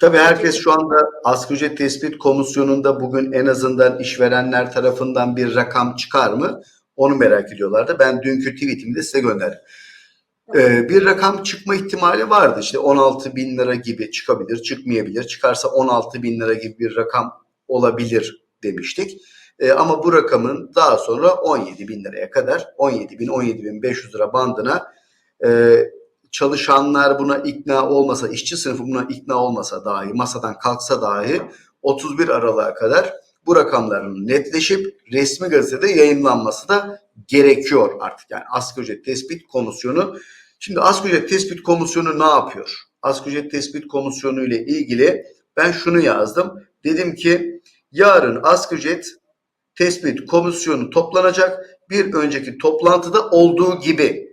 Tabii herkes şu anda asgari ücret tespit komisyonunda bugün en azından işverenler tarafından bir rakam çıkar mı? Onu merak ediyorlardı. Ben dünkü tweetimi de size gönderdim. Ee, bir rakam çıkma ihtimali vardı. İşte 16 bin lira gibi çıkabilir, çıkmayabilir. Çıkarsa 16 bin lira gibi bir rakam olabilir demiştik. Ee, ama bu rakamın daha sonra 17 bin liraya kadar 17 bin 17 bin 500 lira bandına e, çalışanlar buna ikna olmasa, işçi sınıfı buna ikna olmasa dahi, masadan kalksa dahi 31 Aralık'a kadar bu rakamların netleşip resmi gazetede yayınlanması da gerekiyor artık. Yani asgari ücret tespit komisyonu. Şimdi asgari ücret tespit komisyonu ne yapıyor? Asgari ücret tespit komisyonu ile ilgili ben şunu yazdım. Dedim ki yarın asgari ücret tespit komisyonu toplanacak. Bir önceki toplantıda olduğu gibi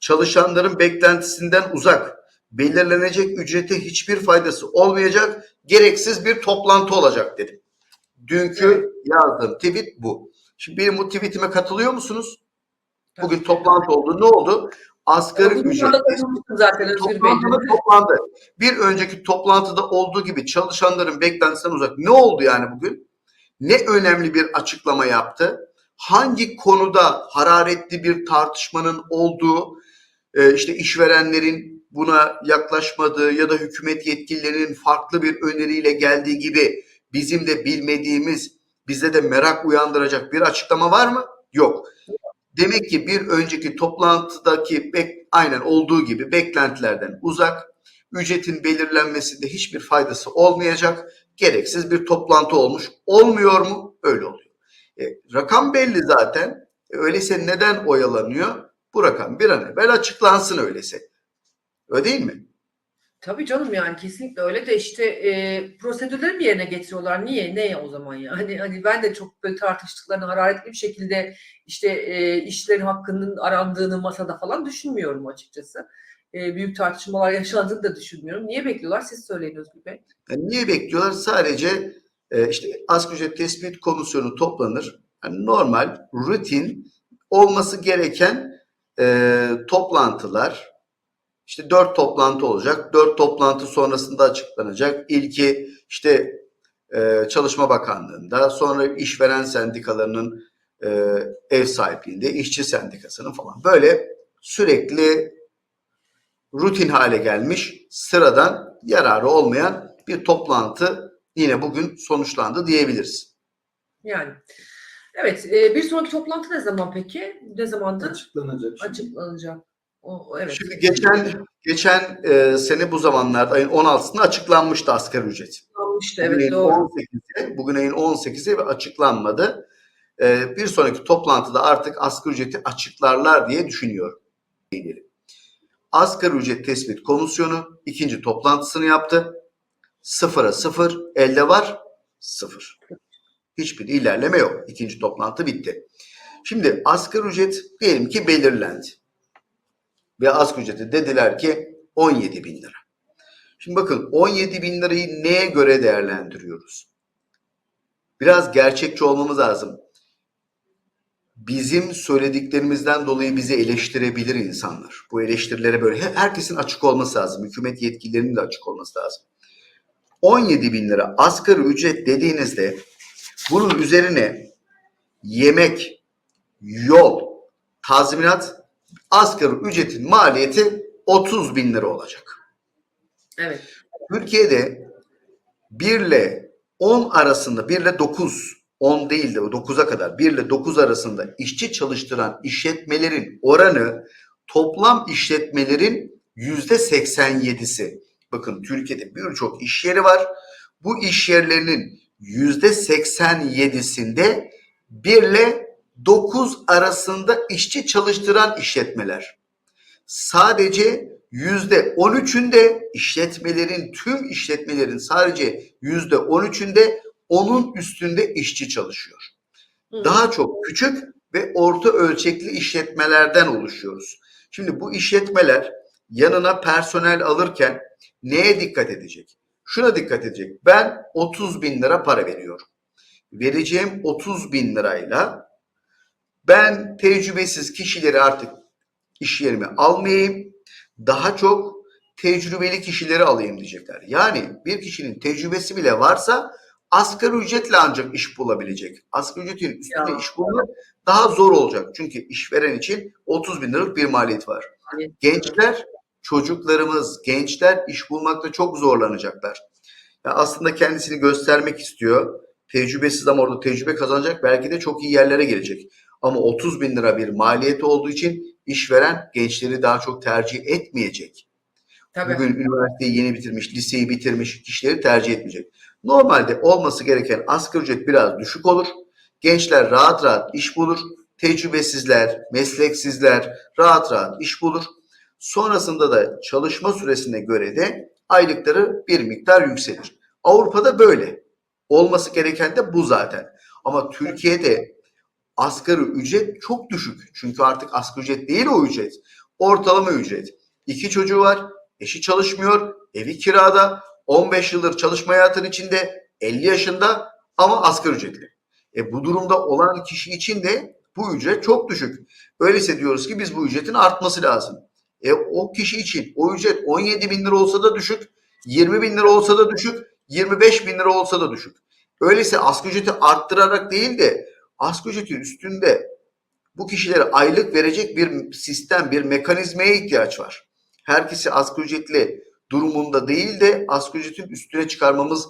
çalışanların beklentisinden uzak, belirlenecek ücrete hiçbir faydası olmayacak, gereksiz bir toplantı olacak dedim. Dünkü yazdığım tweet bu. Şimdi benim bu tweetime katılıyor musunuz? Bugün toplantı oldu. Ne oldu? Asgari Bugün ücret zaten toplantıda toplandı. Bir önceki toplantıda olduğu gibi çalışanların beklentisinden uzak. Ne oldu yani bugün? Ne önemli bir açıklama yaptı? Hangi konuda hararetli bir tartışmanın olduğu, e, işte işverenlerin buna yaklaşmadığı ya da hükümet yetkililerinin farklı bir öneriyle geldiği gibi bizim de bilmediğimiz, bize de merak uyandıracak bir açıklama var mı? Yok. Demek ki bir önceki toplantıdaki aynen olduğu gibi beklentilerden uzak, ücretin belirlenmesinde hiçbir faydası olmayacak, gereksiz bir toplantı olmuş. Olmuyor mu? Öyle oluyor. E, rakam belli zaten. E, öyleyse neden oyalanıyor? Bu rakam bir an evvel açıklansın öyleyse. Öyle değil mi? Tabii canım yani kesinlikle öyle de işte e, prosedürleri mi yerine getiriyorlar? Niye? Ne o zaman ya? Hani, hani ben de çok böyle tartıştıklarını hararetli bir şekilde işte e, işlerin hakkının arandığını masada falan düşünmüyorum açıkçası. E, büyük tartışmalar yaşandığını da düşünmüyorum. Niye bekliyorlar? Siz söyleyin Özgür Bey. Yani niye bekliyorlar? Sadece e, işte asgari ücret tespit komisyonu toplanır. Yani normal, rutin olması gereken e, toplantılar. İşte dört toplantı olacak. Dört toplantı sonrasında açıklanacak. İlki işte e, Çalışma Bakanlığı'nda, sonra işveren sendikalarının e, ev sahipliğinde, işçi sendikasının falan. Böyle sürekli rutin hale gelmiş, sıradan yararı olmayan bir toplantı yine bugün sonuçlandı diyebiliriz. Yani evet e, bir sonraki toplantı ne zaman peki? Ne zamandır Açıklanacak. şimdi. açıklanacak? O, evet. Şimdi geçen geçen e, sene bu zamanlarda ayın 16'sında açıklanmıştı asgari ücret. Açıklanmıştı Bugün evet ayın doğru. 18'i, bugün ayın 18'i ve açıklanmadı. E, bir sonraki toplantıda artık asgari ücreti açıklarlar diye düşünüyorum. Asgari ücret tespit komisyonu ikinci toplantısını yaptı. Sıfıra sıfır, elde var sıfır. Hiçbir ilerleme yok. İkinci toplantı bitti. Şimdi asgari ücret diyelim ki belirlendi. Ve asgari ücreti dediler ki 17 bin lira. Şimdi bakın 17 bin lirayı neye göre değerlendiriyoruz? Biraz gerçekçi olmamız lazım. Bizim söylediklerimizden dolayı bizi eleştirebilir insanlar. Bu eleştirilere böyle he- herkesin açık olması lazım. Hükümet yetkililerinin de açık olması lazım. 17 bin lira asgari ücret dediğinizde bunun üzerine yemek, yol, tazminat, asgari ücretin maliyeti 30 bin lira olacak. Evet. Türkiye'de 1 ile 10 arasında 1 ile 9 10 değil de 9'a kadar 1 ile 9 arasında işçi çalıştıran işletmelerin oranı toplam işletmelerin yüzde 87'si. Bakın Türkiye'de birçok iş yeri var. Bu iş yerlerinin yüzde 87'sinde 1 ile 9 arasında işçi çalıştıran işletmeler. Sadece yüzde 13'ünde işletmelerin tüm işletmelerin sadece yüzde 13'ünde onun üstünde işçi çalışıyor. Hı. Daha çok küçük ve orta ölçekli işletmelerden oluşuyoruz. Şimdi bu işletmeler yanına personel alırken neye dikkat edecek? Şuna dikkat edecek. Ben 30 bin lira para veriyorum. Vereceğim 30 bin lirayla ben tecrübesiz kişileri artık iş yerime almayayım. Daha çok tecrübeli kişileri alayım diyecekler. Yani bir kişinin tecrübesi bile varsa asgari ücretle ancak iş bulabilecek. Asgari ücretin üstünde Ya. iş bulmak daha zor olacak. Çünkü işveren için 30 bin liralık bir maliyet var. Gençler, çocuklarımız, gençler iş bulmakta çok zorlanacaklar. Ya aslında kendisini göstermek istiyor. Tecrübesiz ama orada tecrübe kazanacak. Belki de çok iyi yerlere gelecek. Ama 30 bin lira bir maliyeti olduğu için işveren gençleri daha çok tercih etmeyecek. tabii. Bugün üniversiteyi yeni bitirmiş, liseyi bitirmiş kişileri tercih etmeyecek. Normalde olması gereken asgari ücret biraz düşük olur. Gençler rahat rahat iş bulur. Tecrübesizler, mesleksizler rahat rahat iş bulur. Sonrasında da çalışma süresine göre de aylıkları bir miktar yükselir. Avrupa'da böyle. Olması gereken de bu zaten. Ama Türkiye'de asgari ücret çok düşük. Çünkü artık asgari ücret değil o ücret. Ortalama ücret. İki çocuğu var, eşi çalışmıyor, evi kirada, 15 yıldır çalışma hayatının içinde, 50 yaşında ama asgari ücretli. E bu durumda olan kişi için de bu ücret çok düşük. Öyleyse diyoruz ki biz bu ücretin artması lazım. E o kişi için o ücret 17 bin lira olsa da düşük, 20 bin lira olsa da düşük, 25 bin lira olsa da düşük. Öyleyse asgari ücreti arttırarak değil de asgari ücretin üstünde bu kişilere aylık verecek bir sistem, bir mekanizmaya ihtiyaç var. Herkesi asgari ücretli durumunda değil de asgari ücretin üstüne çıkarmamız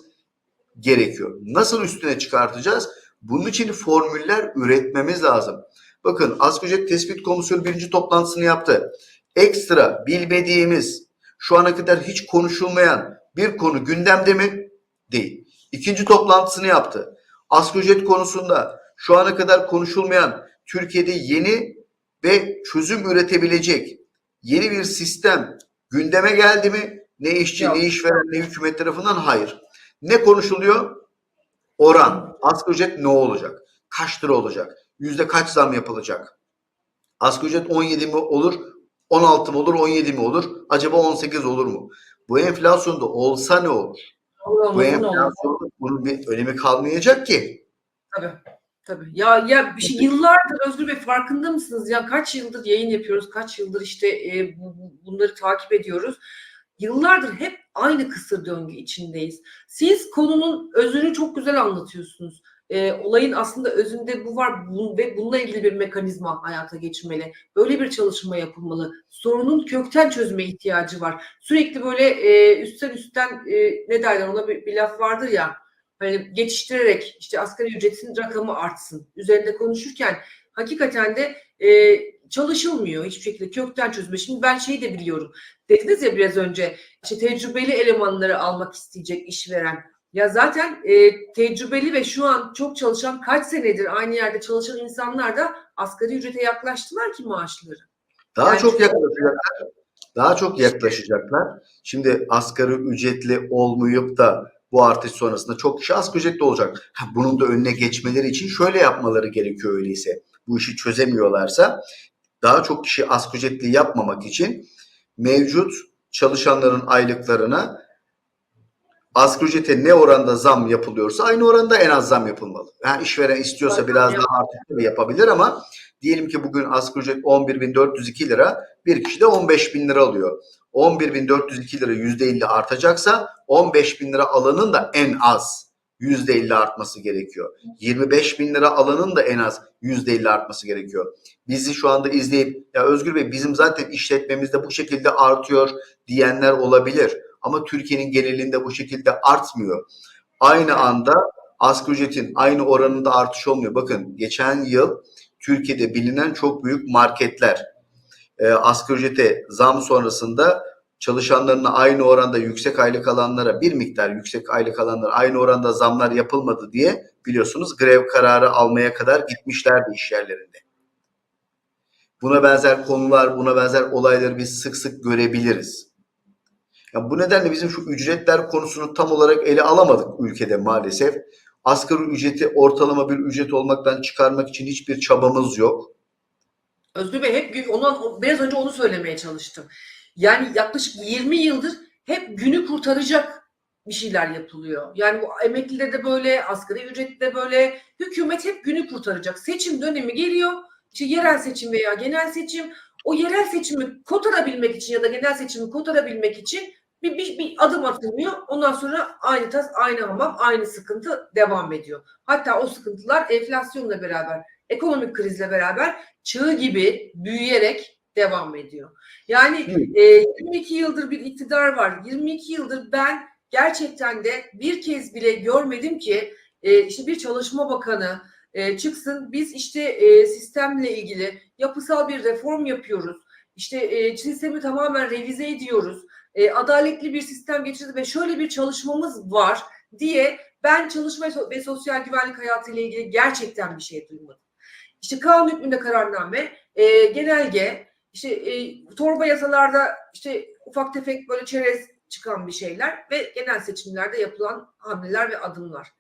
gerekiyor. Nasıl üstüne çıkartacağız? Bunun için formüller üretmemiz lazım. Bakın asgari ücret tespit komisyonu birinci toplantısını yaptı. Ekstra bilmediğimiz, şu ana kadar hiç konuşulmayan bir konu gündemde mi? Değil. İkinci toplantısını yaptı. Asgari ücret konusunda şu ana kadar konuşulmayan Türkiye'de yeni ve çözüm üretebilecek yeni bir sistem gündeme geldi mi? Ne işçi, Yok. ne işveren, ne hükümet tarafından? Hayır. Ne konuşuluyor? Oran. Asgari ücret ne olacak? Kaç lira olacak? Yüzde kaç zam yapılacak? Asgari ücret 17 mi olur? 16 mı olur? 17 mi olur? Acaba 18 olur mu? Bu enflasyonda olsa ne olur? Olur, Bu enflasyonda bunun bir önemi kalmayacak ki. Tabii. Tabii. Ya ya bir şey yıllardır Özgür Bey farkında mısınız? Ya kaç yıldır yayın yapıyoruz, kaç yıldır işte e, bu- bunları takip ediyoruz. Yıllardır hep aynı kısır döngü içindeyiz. Siz konunun özünü çok güzel anlatıyorsunuz. E, olayın aslında özünde bu var bu, ve bununla ilgili bir mekanizma hayata geçmeli. Böyle bir çalışma yapılmalı. Sorunun kökten çözüme ihtiyacı var. Sürekli böyle e, üstten üstten e, ne derler ona bir, bir laf vardır ya hani geçiştirerek işte asgari ücretin rakamı artsın üzerinde konuşurken hakikaten de e, çalışılmıyor hiçbir şekilde kökten çözme. Şimdi ben şeyi de biliyorum. Dediniz ya biraz önce işte tecrübeli elemanları almak isteyecek işveren. Ya zaten e, tecrübeli ve şu an çok çalışan kaç senedir aynı yerde çalışan insanlar da asgari ücrete yaklaştılar ki maaşları. Daha Yani çok yaklaşacaklar. Daha çok yaklaşacaklar. Şimdi asgari ücretli olmayıp da bu artış sonrasında çok kişi asgari ücretli olacak. Ha, bunun da önüne geçmeleri için şöyle yapmaları gerekiyor öyleyse. Bu işi çözemiyorlarsa daha çok kişi asgari ücretli yapmamak için mevcut çalışanların aylıklarına asgari ücrete ne oranda zam yapılıyorsa aynı oranda en az zam yapılmalı. Yani işveren istiyorsa Zaten biraz daha artık yapabilir ama diyelim ki bugün asgari ücret 11.402 lira bir kişi de 15.000 lira alıyor. 11.402 lira %50 artacaksa 15.000 lira alanın da en az %50 artması gerekiyor. 25.000 lira alanın da en az %50 artması gerekiyor. Bizi şu anda izleyip ya Özgür Bey bizim zaten işletmemizde bu şekilde artıyor diyenler olabilir. Ama Türkiye'nin genelinde bu şekilde artmıyor. Aynı anda asgari ücretin aynı oranında artış olmuyor. Bakın geçen yıl Türkiye'de bilinen çok büyük marketler e, asgari ücrete zam sonrasında çalışanlarına aynı oranda yüksek aylık alanlara bir miktar yüksek aylık alanlara aynı oranda zamlar yapılmadı diye biliyorsunuz grev kararı almaya kadar gitmişlerdi iş yerlerinde. Buna benzer konular, buna benzer olayları biz sık sık görebiliriz. Ya bu nedenle bizim şu ücretler konusunu tam olarak ele alamadık ülkede maalesef. Asgari ücreti ortalama bir ücret olmaktan çıkarmak için hiçbir çabamız yok. Özgür Bey hep onu, biraz önce onu söylemeye çalıştım. Yani yaklaşık 20 yıldır hep günü kurtaracak bir şeyler yapılıyor. Yani bu emeklide de böyle, asgari ücrette de böyle. Hükümet hep günü kurtaracak. Seçim dönemi geliyor. işte yerel seçim veya genel seçim o yerel seçimi kotarabilmek için ya da genel seçimi kotarabilmek için bir, bir, bir adım atılmıyor. Ondan sonra aynı tas, aynı hamam, aynı sıkıntı devam ediyor. Hatta o sıkıntılar enflasyonla beraber, ekonomik krizle beraber çığ gibi büyüyerek devam ediyor. Yani e, 22 yıldır bir iktidar var. 22 yıldır ben gerçekten de bir kez bile görmedim ki e, işte bir çalışma bakanı e, çıksın biz işte e, sistemle ilgili yapısal bir reform yapıyoruz. İşte e, sistemi tamamen revize ediyoruz. E, adaletli bir sistem getirdi ve şöyle bir çalışmamız var diye ben çalışma ve sosyal güvenlik hayatı ile ilgili gerçekten bir şey duymadım. İşte kanun hükmünde kararname, e, genelge, işte e, torba yasalarda işte ufak tefek böyle çerez çıkan bir şeyler ve genel seçimlerde yapılan hamleler ve adımlar.